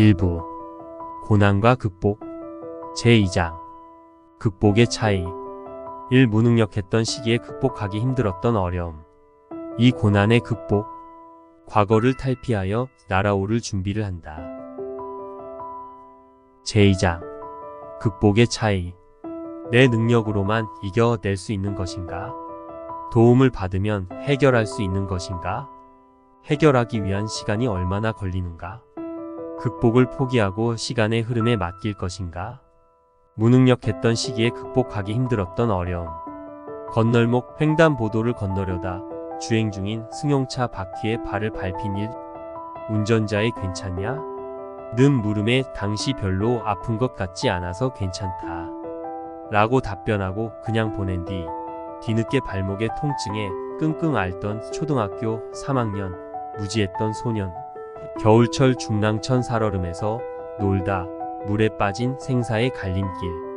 일부 고난과 극복 제2장 극복의 차이 1. 무능력했던 시기에 극복하기 힘들었던 어려움 이 고난의 극복 과거를 탈피하여 날아오를 준비를 한다. 제2장 극복의 차이 내 능력으로만 이겨낼 수 있는 것인가? 도움을 받으면 해결할 수 있는 것인가? 해결하기 위한 시간이 얼마나 걸리는가? 극복을 포기하고 시간의 흐름에 맡길 것인가? 무능력했던 시기에 극복하기 힘들었던 어려움. 건널목 횡단보도를 건너려다 주행 중인 승용차 바퀴에 발을 밟힌 일. 운전자의 괜찮냐? 는 물음에 당시 별로 아픈 것 같지 않아서 괜찮다. 라고 답변하고 그냥 보낸 뒤 뒤늦게 발목의 통증에 끙끙 앓던 초등학교 3학년 무지했던 소년. 겨울철 중랑천 살얼음에서 놀다 물에 빠진 생사의 갈림길.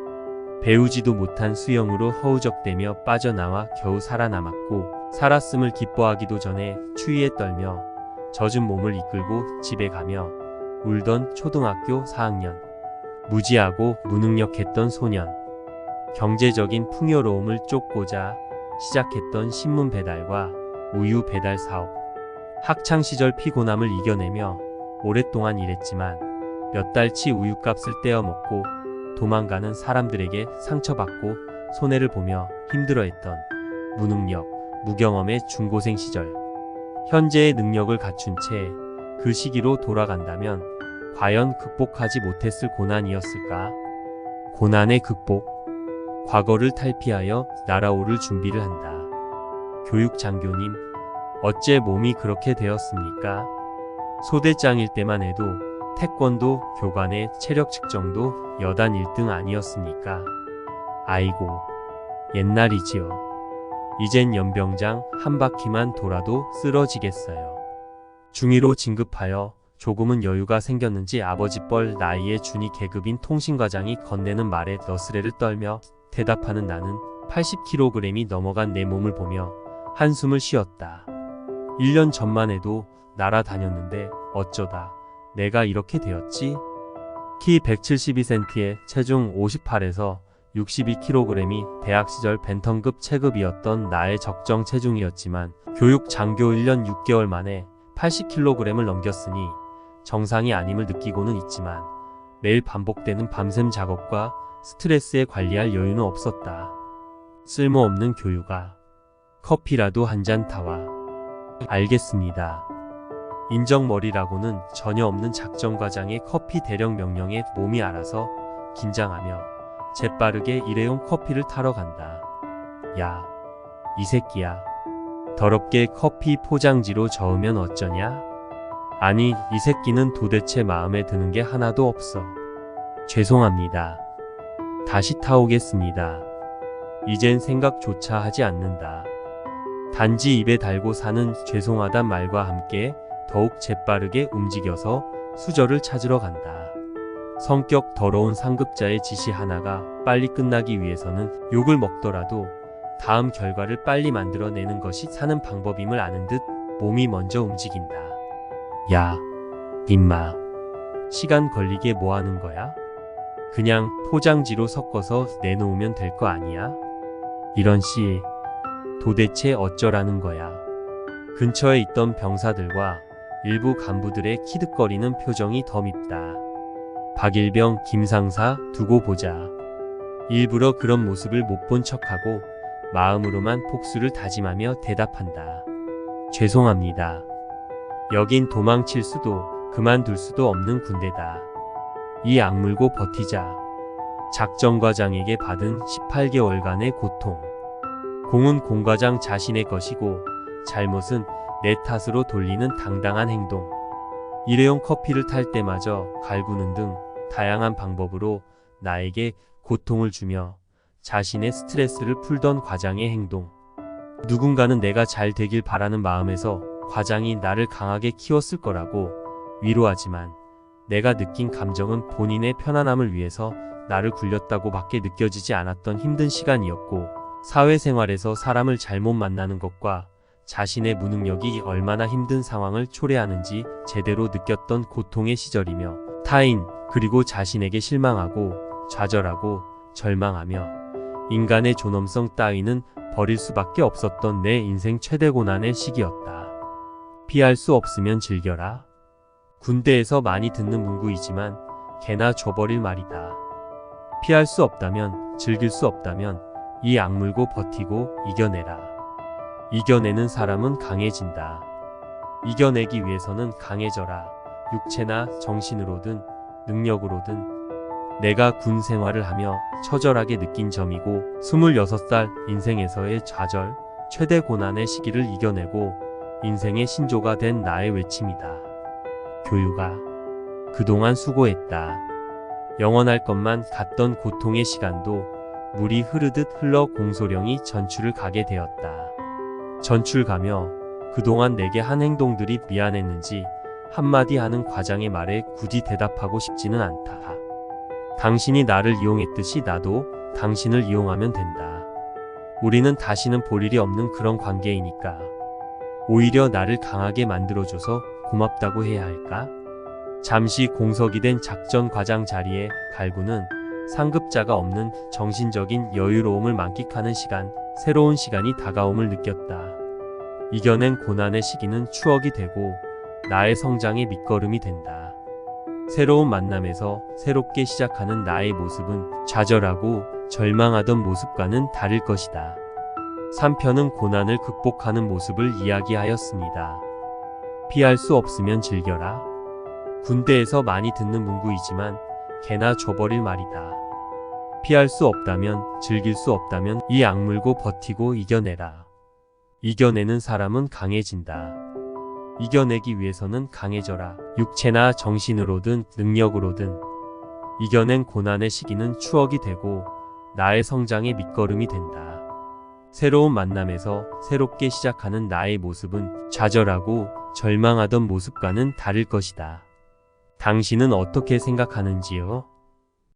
배우지도 못한 수영으로 허우적대며 빠져나와 겨우 살아남았고 살았음을 기뻐하기도 전에 추위에 떨며 젖은 몸을 이끌고 집에 가며 울던 초등학교 4학년. 무지하고 무능력했던 소년. 경제적인 풍요로움을 쫓고자 시작했던 신문 배달과 우유 배달 사업. 학창 시절 피곤함을 이겨내며 오랫동안 일했지만 몇 달치 우유값을 떼어 먹고 도망가는 사람들에게 상처받고 손해를 보며 힘들어했던 무능력, 무경험의 중고생 시절. 현재의 능력을 갖춘 채 그 시기로 돌아간다면 과연 극복하지 못했을 고난이었을까? 고난의 극복. 과거를 탈피하여 날아오를 준비를 한다. 교육 장교님, 어째 몸이 그렇게 되었습니까? 소대장일 때만 해도 태권도 교관의 체력 측정도 여단 1등 아니었습니까? 아이고, 옛날이지요. 이젠 연병장 한 바퀴만 돌아도 쓰러지겠어요. 중위로 진급하여 조금은 여유가 생겼는지 아버지 뻘 나이에 준이 계급인 통신과장이 건네는 말에 너스레를 떨며 대답하는 나는 80kg이 넘어간 내 몸을 보며 한숨을 쉬었다. 1년 전만 해도 날아다녔는데 어쩌다 내가 이렇게 되었지? 키 172cm에 체중 58에서 62kg이 대학 시절 벤턴급 체급이었던 나의 적정 체중이었지만 교육 장교 1년 6개월 만에 80kg을 넘겼으니 정상이 아님을 느끼고는 있지만 매일 반복되는 밤샘 작업과 스트레스에 관리할 여유는 없었다. 쓸모없는 교육아. 커피라도 한 잔 타와. 알겠습니다. 인정머리라고는 전혀 없는 작전과장의 커피 대령 명령에 몸이 알아서 긴장하며 재빠르게 일회용 커피를 타러 간다. 야, 이 새끼야. 더럽게 커피 포장지로 저으면 어쩌냐? 아니, 이 새끼는 도대체 마음에 드는 게 하나도 없어. 죄송합니다. 다시 타오겠습니다. 이젠 생각조차 하지 않는다. 단지 입에 달고 사는 죄송하단 말과 함께 더욱 재빠르게 움직여서 수저를 찾으러 간다. 성격 더러운 상급자의 지시 하나가 빨리 끝나기 위해서는 욕을 먹더라도 다음 결과를 빨리 만들어내는 것이 사는 방법임을 아는 듯 몸이 먼저 움직인다. 야, 임마. 시간 걸리게 뭐 하는 거야? 그냥 포장지로 섞어서 내놓으면 될 거 아니야? 이런 씨, 도대체 어쩌라는 거야? 근처에 있던 병사들과 일부 간부들의 키득거리는 표정이 더 밉다. 박일병, 김상사 두고 보자. 일부러 그런 모습을 못 본 척하고 마음으로만 복수를 다짐하며 대답한다. 죄송합니다. 여긴 도망칠 수도 그만둘 수도 없는 군대다. 이 악물고 버티자. 작전과장에게 받은 18개월간의 고통. 공은 공과장 자신의 것이고 잘못은 내 탓으로 돌리는 당당한 행동. 일회용 커피를 탈 때마저 갈구는 등 다양한 방법으로 나에게 고통을 주며 자신의 스트레스를 풀던 과장의 행동. 누군가는 내가 잘 되길 바라는 마음에서 과장이 나를 강하게 키웠을 거라고 위로하지만 내가 느낀 감정은 본인의 편안함을 위해서 나를 굴렸다고 밖에 느껴지지 않았던 힘든 시간이었고 사회생활에서 사람을 잘못 만나는 것과 자신의 무능력이 얼마나 힘든 상황을 초래하는지 제대로 느꼈던 고통의 시절이며 타인, 그리고 자신에게 실망하고 좌절하고 절망하며 인간의 존엄성 따위는 버릴 수밖에 없었던 내 인생 최대 고난의 시기였다. 피할 수 없으면 즐겨라. 군대에서 많이 듣는 문구이지만 개나 줘버릴 말이다. 피할 수 없다면, 즐길 수 없다면 이 악물고 버티고 이겨내라. 이겨내는 사람은 강해진다. 이겨내기 위해서는 강해져라. 육체나 정신으로든 능력으로든 내가 군 생활을 하며 처절하게 느낀 점이고 26살 인생에서의 좌절, 최대 고난의 시기를 이겨내고 인생의 신조가 된 나의 외침이다. 교유가 그동안 수고했다. 영원할 것만 같던 고통의 시간도 물이 흐르듯 흘러 공소령이 전출을 가게 되었다. 전출 가며 그동안 내게 한 행동들이 미안했는지 한마디 하는 과장의 말에 굳이 대답하고 싶지는 않다. 당신이 나를 이용했듯이 나도 당신을 이용하면 된다. 우리는 다시는 볼 일이 없는 그런 관계이니까. 오히려 나를 강하게 만들어줘서 고맙다고 해야 할까? 잠시 공석이 된 작전 과장 자리에 갈구는 상급자가 없는 정신적인 여유로움을 만끽하는 시간, 새로운 시간이 다가옴을 느꼈다. 이겨낸 고난의 시기는 추억이 되고 나의 성장의 밑거름이 된다. 새로운 만남에서 새롭게 시작하는 나의 모습은 좌절하고 절망하던 모습과는 다를 것이다. 3편은 고난을 극복하는 모습을 이야기하였습니다. 피할 수 없으면 즐겨라. 군대에서 많이 듣는 문구이지만 개나 줘버릴 말이다. 피할 수 없다면, 즐길 수 없다면 이 악물고 버티고 이겨내라. 이겨내는 사람은 강해진다. 이겨내기 위해서는 강해져라. 육체나 정신으로든 능력으로든 이겨낸 고난의 시기는 추억이 되고 나의 성장의 밑거름이 된다. 새로운 만남에서 새롭게 시작하는 나의 모습은 좌절하고 절망하던 모습과는 다를 것이다. 당신은 어떻게 생각하는지요?